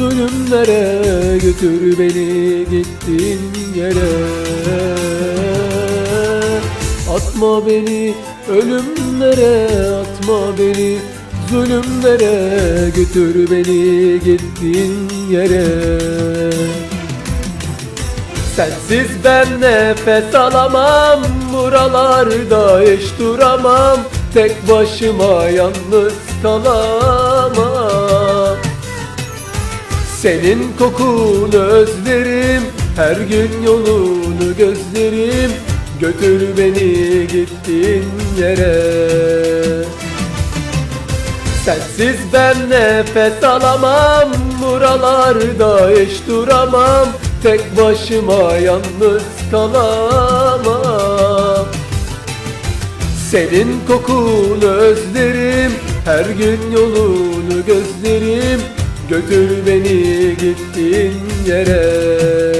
zulümlere Götür beni gittiğin yere. Atma beni ölümlere Atma beni zulümlere Götür beni gittiğin yere. Sensiz ben nefes alamam Buralarda hiç duramam. Tek başıma yalnız kalamam Senin kokunu özlerim Her gün yolunu gözlerim. Götür beni gittiğin yere. Sensiz ben nefes alamam Buralarda hiç duramam. Tek başıma yalnız kalamam. Senin kokunu özlerim Her gün yolunu gözlerim Götür beni gittiğin yere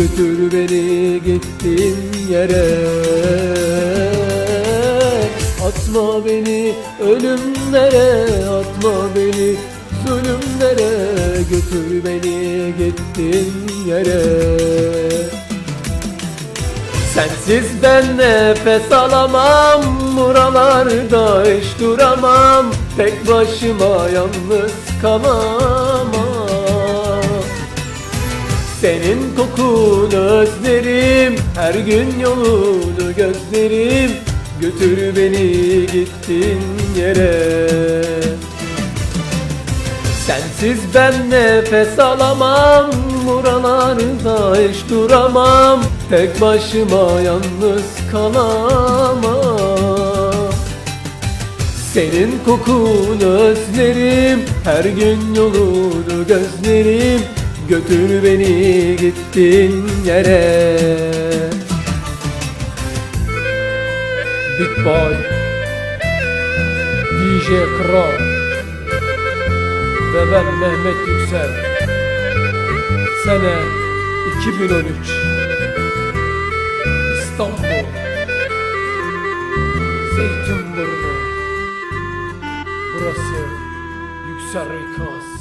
Götür beni gittiğin yere. Atma beni ölümlere Atma beni zulümlere Götür beni gittiğin yere. Sensiz ben nefes alamam Buralarda hiç duramam. Tek başıma yalnız kalamam Senin kokunu özlerim Her gün yolunu gözlerim. Götür beni gittin yere. Sensiz ben nefes alamam Buralarda hiç duramam. Tek başıma yalnız kalamam. Senin kokunu özlerim Her gün yolunu gözlerim Götür beni gittin yere. Big Boy DJ Kral ve ben Mehmet Yüksel. Sene 2013 İstanbul Zeytinburnu. Burası Yüksel Rekas